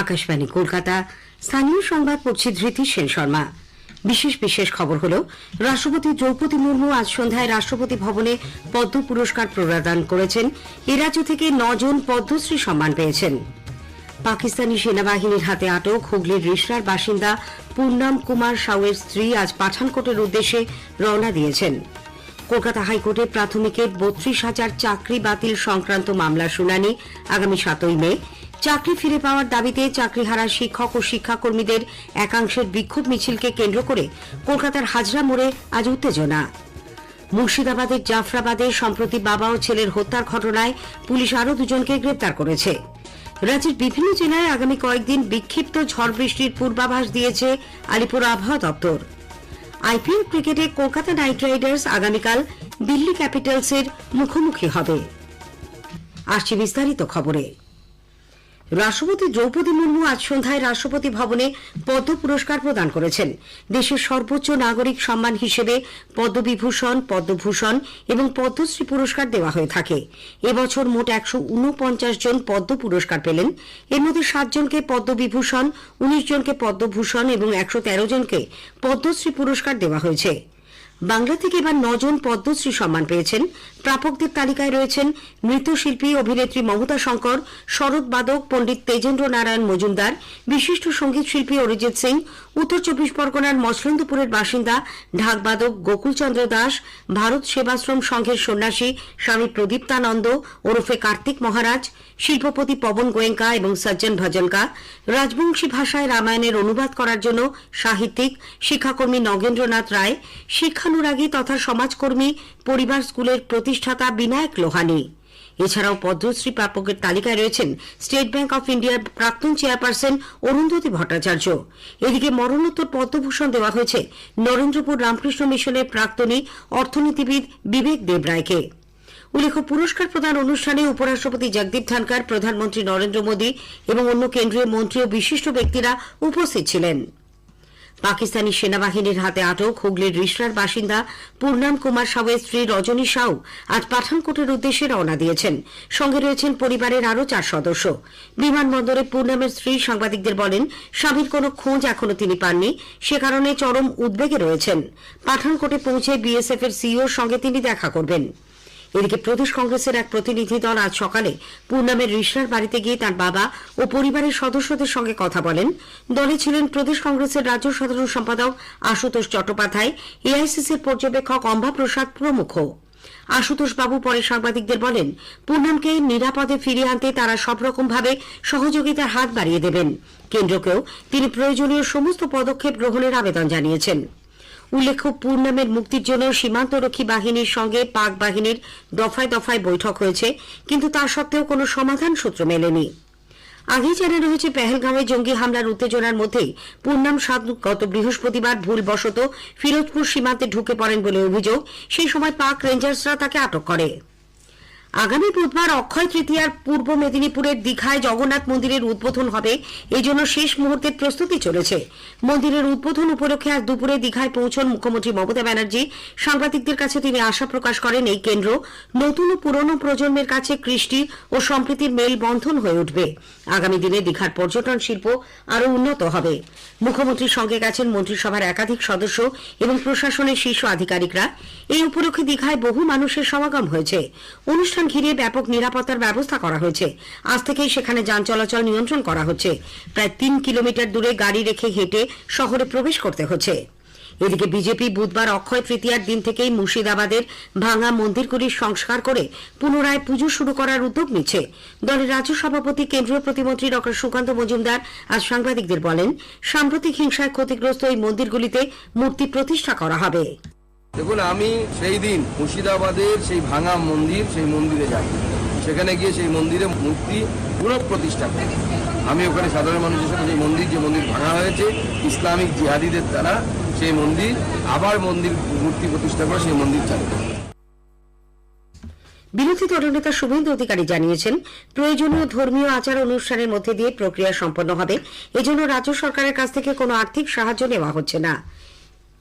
আকাশবাণী, কলকাতা। স্থানীয় সংবাদ পড়ছি ধৃতি সেন শর্মা। বিশেষ বিশেষ খবর হল, রাষ্ট্রপতি দ্রৌপদী মুর্মু আজ সন্ধ্যায় রাষ্ট্রপতি ভবনে পদ্ম পুরস্কার প্রদান করেছেন। এ রাজ্য থেকে নজন পদ্মশ্রী সম্মান পেয়েছেন। পাকিস্তানি সেনাবাহিনীর হাতে আটক হুগলির রিসরার বাসিন্দা পূর্ণাম কুমার সাউয়ের স্ত্রী আজ পাঠানকোটের উদ্দেশ্যে রওনা দিয়েছেন। কলকাতা হাইকোর্টে প্রাথমিকের বত্রিশ হাজার চাকরি বাতিল সংক্রান্ত মামলার শুনানি আগামী সাতই মে। চাকরি ফিরে পাওয়ার দাবিতে চাকরিহারা শিক্ষক ও শিক্ষাকর্মীদের একাংশের বিক্ষোভ মিছিলকে কেন্দ্র করে কলকাতার হাজরা মোড়ে আজ উত্তেজনা। মুর্শিদাবাদের জাফরাবাদে সম্প্রতি বাবা ও ছেলের হত্যার ঘটনায় পুলিশ আরও দুজনকে গ্রেপ্তার করেছে। রাজ্যের বিভিন্ন জেলায় আগামী কয়েকদিন বিক্ষিপ্ত ঝড় বৃষ্টির পূর্বাভাস দিয়েছে আলিপুর আবহাওয়া দপ্তর। আইপিএল ক্রিকেটে কলকাতা নাইট রাইডার্স আগামীকাল দিল্লি ক্যাপিটালসের মুখোমুখি হবে। আসছে বিস্তারিত খবরে। রাষ্ট্রপতি দ্রৌপদী মুর্মু আজ সন্ধ্যায় রাষ্ট্রপতি ভবনে পদ্ম পুরস্কার প্রদান করেছেন। দেশের সর্বোচ্চ নাগরিক সম্মান হিসেবে পদ্মবিভূষণ, পদ্মভূষণ এবং পদ্মশ্রী পুরস্কার দেওয়া হয়ে থাকে। এবছর মোট একশো উনপঞ্চাশ জন পদ্ম পুরস্কার পেলেন। এর মধ্যে সাতজনকে পদ্মবিভূষণ, উনিশ জনকে পদ্মভূষণ এবং একশো তেরো জনকে পদ্মশ্রী পুরস্কার দেওয়া হয়েছে। বাংলা থেকে এবার নজন পদ্মশ্রী সম্মান পেয়েছেন। প্রাপকদের তালিকায় রয়েছেন নৃত্যশিল্পী, অভিনেত্রী মমতা শঙ্কর, শরৎ বাদক, পণ্ডিত তেজেন্দ্র নারায়ণ মজুমদার, বিশিষ্ট সংগীত শিল্পী অরিজিৎ সিং উত্তর চব্বিশ পরগনার মসলন্দপুরের বাসিন্দা ঢাকবাদক গোকুলচন্দ্র দাস, ভারত সেবাশ্রম সংঘের সন্ন্যাসী স্বামী প্রদীপ্তানন্দ ওরফে কার্তিক মহারাজ, শিল্পপতি পবন গোয়েঙ্কা এবং সজ্জন ভজনকা, রাজবংশী ভাষায় রামায়ণের অনুবাদ করার জন্য সাহিত্যিক, শিক্ষাকর্মী নগেন্দ্রনাথ রায়, শিক্ষানুরাগী তথা সমাজকর্মী, পরিবার স্কুলের প্রতিষ্ঠাতা বিনায়ক লোহানী। এছাড়াও পদ্মশ্রী প্রাপকের তালিকায় রয়েছেন স্টেট ব্যাংক অফ ইন্ডিয়ার প্রাক্তন চেয়ারপারসন অরুন্ধতী ভট্টাচার্য। এদিকে মরণোত্তর পদ্মভূষণ দেওয়া হয়েছে নরেন্দ্রপুর রামকৃষ্ণ মিশনের প্রাক্তনী অর্থনীতিবিদ বিবেক দেবরায়কে উল্লেখ্য, পুরস্কার প্রদান অনুষ্ঠানে উপরাষ্ট্রপতি জগদীপ ধনকর প্রধানমন্ত্রী নরেন্দ্র মোদী এবং অন্য কেন্দ্রীয় মন্ত্রী ও বিশিষ্ট ব্যক্তিরা উপস্থিত ছিলেন। পাকিস্তানি সেনাবাহিনীর হাতে আটক হুগলির রিসরার বাসিন্দা পূর্ণাম কুমার সাউয়ের স্ত্রী রজনী সাউ আজ পাঠানকোটের উদ্দেশ্যে রওনা দিয়েছেন। সঙ্গে রয়েছেন পরিবারের আরও চার সদস্য। বিমানবন্দরে পূর্ণামের স্ত্রী সাংবাদিকদের বলেন, স্বামীর কোনো খোঁজ এখনও তিনি পাননি। সে কারণে চরম উদ্বেগে রয়েছেন। পাঠানকোটে পৌঁছে বিএসএফ এর সিইওর সঙ্গে তিনি দেখা করবেন। এদিকে প্রদেশ কংগ্রেসের এক প্রতিনিধি দল আজ সকালে পূর্ণামের রিসরার বাড়িতে গিয়ে তার বাবা ও পরিবারের সদস্যদের সঙ্গে কথা বলেন। দলে ছিলেন প্রদেশ কংগ্রেসের রাজ্য সাধারণ সম্পাদক আশুতোষ চট্টোপাধ্যায়, এআইসিসির পর্যবেক্ষক অম্বা প্রসাদ প্রমুখ। আশুতোষ বাবু পরে সাংবাদিকদের বলেন পূর্ণামকে নিরাপদে ফিরিয়ে আনতে তারা সব রকম ভাবে সহযোগিতার হাত বাড়িয়ে দেবেন। কেন্দ্রকেও তিনি প্রয়োজনীয় সমস্ত পদক্ষেপ গ্রহণের আবেদন জানিয়েছেন। উল্লেখ্য পূর্ণামের মুক্তির জন্য সীমান্তরক্ষী বাহিনীর সঙ্গে পাক বাহিনীর দফায় দফায় বৈঠক হয়েছে, কিন্তু তা সত্ত্বেও কোনো সমাধান সূত্র মেলেনি। আগেই জানানো রয়েছে, পেহেলগাঁওয়ে জঙ্গি হামলার উত্তেজনার মধ্যেই পূর্ণাম সাধু গত বৃহস্পতিবার ভুলবশত ফিরোজপুর সীমান্তে ঢুকে পড়েন বলে অভিযোগ। সেই সময় পাক রেঞ্জার্সরা তাকে আটক করে। আগামী বুধবার অক্ষয় তৃতীয়ার পূর্ব মেদিনীপুরের দীঘায় জগন্নাথ মন্দিরের উদ্বোধন হবে। এই জন্য শেষ মুহূর্তের প্রস্তুতি চলেছে। মন্দিরের উদ্বোধন উপলক্ষে আজ দুপুরে দীঘায় পৌঁছন মুখ্যমন্ত্রী মমতা ব্যানার্জি। সাংবাদিকদের কাছে তিনি আশা প্রকাশ করেন, এই কেন্দ্র নতুন ও পুরনো প্রজন্মের কাছে কৃষ্টি ও সম্প্রীতির মেল বন্ধন হয়ে উঠবে। আগামী দিনে দীঘার পর্যটন শিল্প আরও উন্নত হবে। মুখ্যমন্ত্রীর সঙ্গে গেছেন মন্ত্রিসভার একাধিক সদস্য এবং প্রশাসনের শীর্ষ আধিকারিকরা। এই উপলক্ষে দীঘায় বহু মানুষের সমাগম হয়েছে। অনুষ্ঠান ঘিরে ব্যাপক নিরাপত্তার ব্যবস্থা করা হয়েছে। আজ থেকেই সেখানে যান চলাচল নিয়ন্ত্রণ করা হচ্ছে। প্রায় তিন কিলোমিটার দূরে গাড়ি রেখে হেঁটে শহরে প্রবেশ করতে হচ্ছে। এদিকে বিজেপি বুধবার অক্ষয় তৃতীয়ার দিন থেকেই মুর্শিদাবাদের ভাঙা মন্দিরগুলির সংস্কার করে পুনরায় পুজো শুরু করার উদ্যোগ নিচ্ছে। দলের রাজ্য সভাপতি, কেন্দ্রীয় প্রতিমন্ত্রী ড সুকান্ত মজুমদার আজ সাংবাদিকদের বলেন, সাম্প্রতিক হিংসায় ক্ষতিগ্রস্ত এই মন্দিরগুলিতে মূর্তি প্রতিষ্ঠা করা হবে। দেখুন, আমি সেই দিন মুর্শিদাবাদের সেই ভাঙা মন্দির, সেই মন্দিরে যাই। সেখানে গিয়ে সেই মন্দিরে মূর্তি পুনঃপ্রতিষ্ঠা করি। আমি ওখানে সাধারণ মানুষের সাথে সেই মন্দির, যে মন্দির ভাঙা হয়েছে, ইসলামিক জিহাদিদের দ্বারা সেই মন্দির, আবার মন্দির মূর্তি প্রতিষ্ঠা করে সেই মন্দির চালু। বিরোধী দলনেতা শুভেন্দু অধিকারী জানিয়েছেন, প্রয়োজনীয় ধর্মীয় আচার অনুষ্ঠানের মধ্যে দিয়ে প্রক্রিয়া সম্পন্ন হবে। এজন্য রাজ্য সরকারের কাছ থেকে কোনো আর্থিক সাহায্য নেওয়া হচ্ছে না।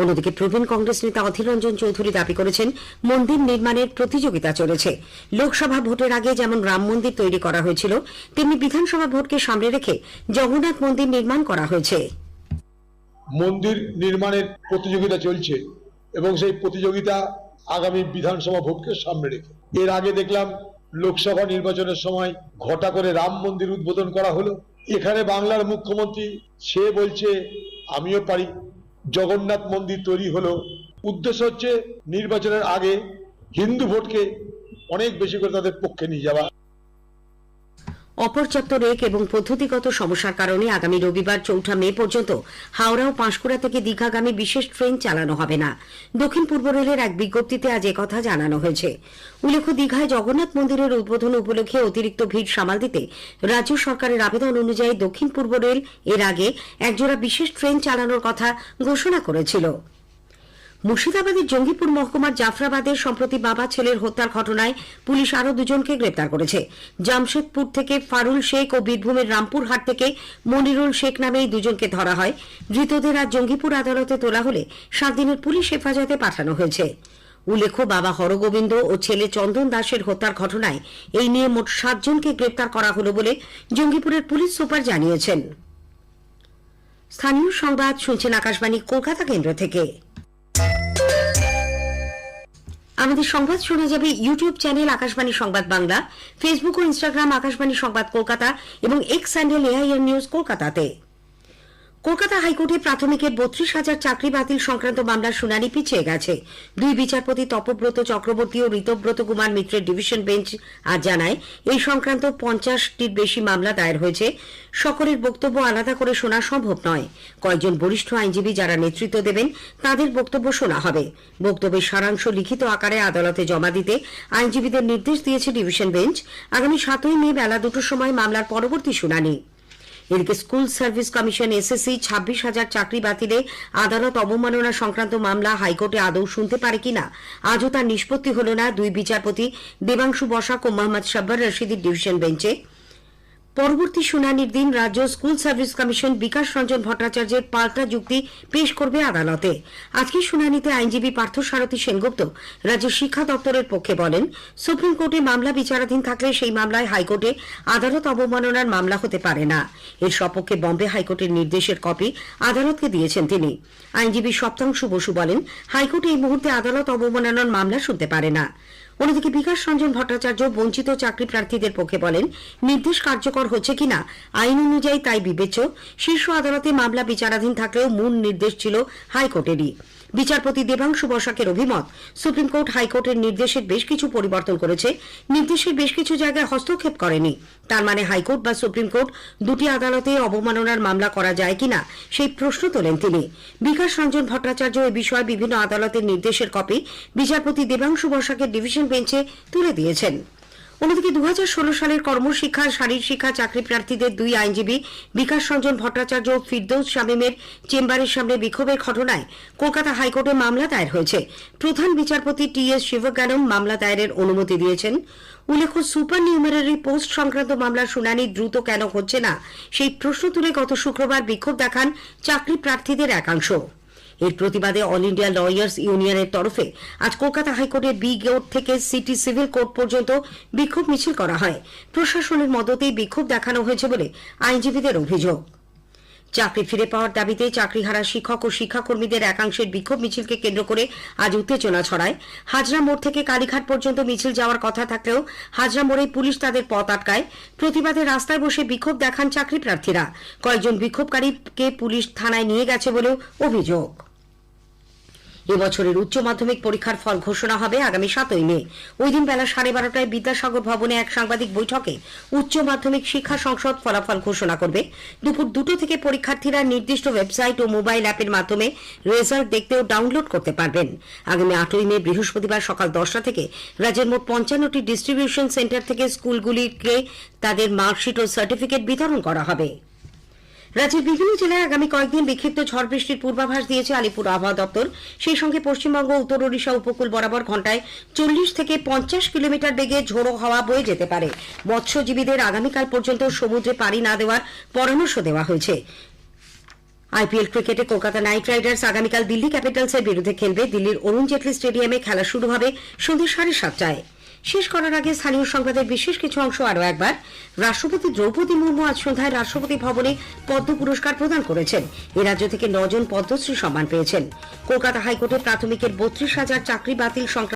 অন্যদিকে প্রবীণ কংগ্রেস নেতা অধীর রঞ্জন চৌধুরী দাবি করেছেন, মন্দির নির্মাণের প্রতিযোগিতা চলেছে। লোকসভা ভোটের আগে যেমন রাম মন্দির তৈরি করা হয়েছিল, তেমনি বিধানসভা ভোটকে সামনে রেখে জগন্নাথ মন্দির নির্মাণ করা হয়েছে। মন্দির নির্মাণের প্রতিযোগিতা চলছে এবং সেই প্রতিযোগিতা আগামী বিধানসভা ভোটকে সামনে রেখে। এর আগে দেখলাম লোকসভা নির্বাচনের সময় ঘটা করে রাম মন্দির উদ্বোধন করা হলো। এখানে বাংলার মুখ্যমন্ত্রী সে বলছে, আমিও পারি। জগন্নাথ মন্দির তৈরি হলো। উদ্দেশ্য হচ্ছে নির্বাচনের আগে হিন্দু ভোটকে অনেক বেশি করে তাদের পক্ষে নিয়ে যাওয়া। অপর্যাপ্ত রেক এবং পদ্ধতিগত সমস্যার কারণে আগামী রবিবার চৌঠা মে পর্যন্ত হাওড়া ও পাঁশকুড়া থেকে দীঘাগামী বিশেষ ট্রেন চালানো হবে না। দক্ষিণ পূর্ব রেলের এক বিজ্ঞপ্তিতে আজ কথা জানানো হয়েছে। উল্লেখ্য, দীঘায় জগন্নাথ মন্দিরের উদ্বোধন উপলক্ষে অতিরিক্ত ভিড় সামাল দিতে রাজ্য সরকারের আবেদন অনুযায়ী দক্ষিণ পূর্ব রেল এর আগে একজোড়া বিশেষ ট্রেন চালানোর কথা ঘোষণা করেছিল। মুর্শিদাবাদের জঙ্গিপুর মহকুমার জাফরাবাদের সম্প্রতি বাবা ছেলের হত্যার ঘটনায় পুলিশ আরও দুজনকে গ্রেপ্তার করেছে। জামশেদপুর থেকে ফারুল শেখ ও বীরভূমের রামপুরহাট থেকে মনিরুল শেখ নামে এই দুজনকে ধরা হয়। ধৃতদের আজ জঙ্গিপুর আদালতে তোলা হলে সাত দিনের পুলিশ হেফাজতে পাঠানো হয়েছে। উল্লেখ্য, বাবা হরগোবিন্দ ও ছেলে চন্দন দাসের হত্যার ঘটনায় এই নিয়ে মোট সাতজনকে গ্রেপ্তার করা হল বলে জঙ্গিপুরের পুলিশ সুপার জানিয়েছেন। স্থানীয় সংবাদ, শুনছেন আকাশবাণী, কলকাতা কেন্দ্র থেকে। আমাদের সংবাদ শোনা যাবে YouTube channel Akashvani Sangbad Bangla Facebook ও ইনস্টাগ্রাম আকাশবাণী সংবাদ কলকাতা এবং এক্স স্যান্ডেল এআইআর নিউজ কলকাতাতে। কলকাতা হাইকোর্টে প্রাথমিকের বত্রিশ হাজার চাকরি বাতিল সংক্রান্ত মামলার শুনানি পিছিয়ে গেছে। দুই বিচারপতি তপব্রত চক্রবর্তী ও ঋতব্রত কুমার মিত্রের ডিভিশন বেঞ্চ আজ জানায়, এই সংক্রান্ত পঞ্চাশটির বেশি মামলা দায়ের হয়েছে। সকলের বক্তব্য আলাদা করে শোনা সম্ভব নয়। কয়েকজন বরিষ্ঠ আইনজীবী যারা নেতৃত্ব দেবেন, তাদের বক্তব্য শোনা হবে। বক্তব্যের সারাংশ লিখিত আকারে আদালতে জমা দিতে আইনজীবীদের নির্দেশ দিয়েছে ডিভিশন বেঞ্চ। আগামী সাতই মে বেলা দুটোর সময় মামলার পরবর্তী শুনানি। এদিকে স্কুল সার্ভিস কমিশন এসএসসি ছাব্বিশ হাজার চাকরি বাতিলে আদালত অবমাননা সংক্রান্ত মামলা হাইকোর্টে আদৌ শুনতে পারে কিনা? আজও তার নিষ্পত্তি হল না। দুই বিচারপতি দেবাংশু বসাক ও মোহাম্মদ সাব্বার রশিদের ডিভিশন বেঞ্চে। পরবর্তী শুনানির দিন রাজ্য school service commission Bikash Ranjan ভট্টাচার্যের পাল্টা যুক্তি পেশ করবে আদালতে। আজকের শুনানিতে আইনজীবী পার্থ সারথী সেনগুপ্ত রাজ্যের শিক্ষা দপ্তরের পক্ষে বলেন, সুপ্রিম কোর্টে মামলা বিচারাধীন থাকলে সেই মামলায় হাইকোর্টে আদালত অবমাননার মামলা হতে পারে না। এর সপক্ষে বম্বে হাইকোর্টের নির্দেশের কপি আদালতকে দিয়েছেন তিনি। আইনজীবী সপ্তাংশু বসু বলেন, হাইকোর্টে এই মুহূর্তে আদালত অবমাননার মামলা শুনতে পারে না। অন্যদিকে বিকাশ রঞ্জন ভট্টাচার্য বঞ্চিত চাকরি প্রার্থীদের পক্ষে বলেন, নির্দেশ কার্যকর হচ্ছে কিনা, আইন অনুযায়ী তাই বিবেচ্য। শীর্ষ আদালতে মামলা বিচারাধীন থাকলেও মূল নির্দেশ ছিল হাইকোর্টেরই। বিচারপতি দেবাংশু বসাকের অভিমত। সুপ্রিম কোর্ট হাইকোর্টের নির্দেশের বেশ কিছু পরিবর্তন করেছে। নির্দেশের বেশ কিছু জায়গায় হস্তক্ষেপ করেনি। তার মানে হাইকোর্ট বা সুপ্রিম কোর্ট দুটি আদালতে অবমাননার মামলা করা যায় কিনা, সেই প্রশ্ন তোলেন তিনি। বিকাশ রঞ্জন ভট্টাচার্য এ বিষয়ে বিভিন্ন আদালতের নির্দেশের কপি বিচারপতি দেবাংশু বসাকের ডিভিশন বেঞ্চে তুলে দিয়েছেন। অন্যদিকে দু হাজার ষোলো সালের কর্মশিক্ষা শারীর শিক্ষা, চাকরি প্রার্থীদের দুই আইনজীবী বিকাশ রঞ্জন ভট্টাচার্য ও ফিরদৌস শামীমের চেম্বারের সামনে বিক্ষোভের ঘটনায় কলকাতা হাইকোর্টে মামলা দায়ের হয়েছে। প্রধান বিচারপতি টি এস শিবজ্ঞানম মামলা দায়েরের অনুমতি দিয়েছেন। উল্লেখ্য সুপার নিউমারারি পোস্ট সংক্রান্ত মামলার শুনানি দ্রুত কেন হচ্ছে না, সেই প্রশ্ন তুলে গত শুক্রবার বিক্ষোভ দেখান চাকরি প্রার্থীদের একাংশ। এর প্রতিবাদে অল ইন্ডিয়া লয়ার্স ইউনিয়নের তরফে আজ কলকাতা হাইকোর্টের বি গেট থেকে সিটি সিভিল কোর্ট পর্যন্ত বিক্ষোভ মিছিল করা হয়। প্রশাসনের মদতেই বিক্ষোভ দেখানো হয়েছে বলে আইনজীবীদের অভিযোগ। চাকরি ফিরে পাওয়ার দাবিতে চাকরিহারা শিক্ষক ও শিক্ষাকর্মীদের একাংশের বিক্ষোভ মিছিলকে কেন্দ্র করে আজ উত্তেজনা ছড়ায়। হাজরা মোড় থেকে কালীঘাট পর্যন্ত মিছিল যাওয়ার কথা থাকলেও হাজরা মোড়ে পুলিশ তাদের পথ আটকায়। প্রতিবাদে রাস্তায় বসে বিক্ষোভ দেখান চাকরি প্রার্থীরা। কয়েকজন বিক্ষোভকারীকে পুলিশ থানায় নিয়ে গেছে বলেও অভিযোগ। এবছরের উচ্চ মাধ্যমিক পরীক্ষার ফল ঘোষণা হবে আগামী সাতই মে। ওই দিন বেলা সাড়ে বারোটায় বিদ্যাসাগর ভবনে এক সাংবাদিক বৈঠকে উচ্চ মাধ্যমিক শিক্ষা সংসদ ফলাফল ঘোষণা করবে। দুপুর দুটো থেকে পরীক্ষার্থীরা নির্দিষ্ট ওয়েবসাইট ও মোবাইল অ্যাপের মাধ্যমে রেজাল্ট দেখতে ও ডাউনলোড করতে পারবেন। আগামী আটই মে বৃহস্পতিবার সকাল দশটা থেকে রাজ্যের মোট পঞ্চান্নটি ডিস্ট্রিবিউশন সেন্টার থেকে স্কুলগুলিকে তাদের মার্কশিট ও সার্টিফিকেট বিতরণ করা হবে। রাজ্যের বিভিন্ন জেলায় আগামী কয়েকদিন বিক্ষিপ্ত ঝড় বৃষ্টির পূর্বাভাস দিয়েছে আলিপুর আবহাওয়া দপ্তর। সেই সঙ্গে পশ্চিমবঙ্গ, উত্তর ওড়িশা উপকূল বরাবর ঘন্টায় চল্লিশ থেকে পঞ্চাশ কিলোমিটার বেগে ঝোড়ো হাওয়া বয়ে যেতে পারে। মৎস্যজীবীদের আগামীকাল পর্যন্ত সমুদ্রে পাড়ি না দেওয়ার পরামর্শ দেওয়া হয়েছে। আইপিএল ক্রিকেটে কলকাতা নাইট রাইডার্স আগামীকাল দিল্লি ক্যাপিটালসের বিরুদ্ধে খেলবে। দিল্লির অরুণ জেটলি স্টেডিয়ামে খেলা শুরু হবে সন্ধ্যে সাড়ে সাতটায়। শেষ করার আগে স্থানীয় সংবাদের বিশেষ কিছু অংশ আরও একবার। রাষ্ট্রপতি দ্রৌপদী মুর্মু আজ সন্ধ্যায় রাষ্ট্রপতি ভবনে পদ্ম পুরস্কার প্রদান করেছেন। এ রাজ্য থেকে নজন পদ্মশ্রী সম্মান পেয়েছেন। কলকাতা হাইকোর্টের প্রাথমিকের বত্রিশ হাজার চাকরি বাতিল সংক্রান্ত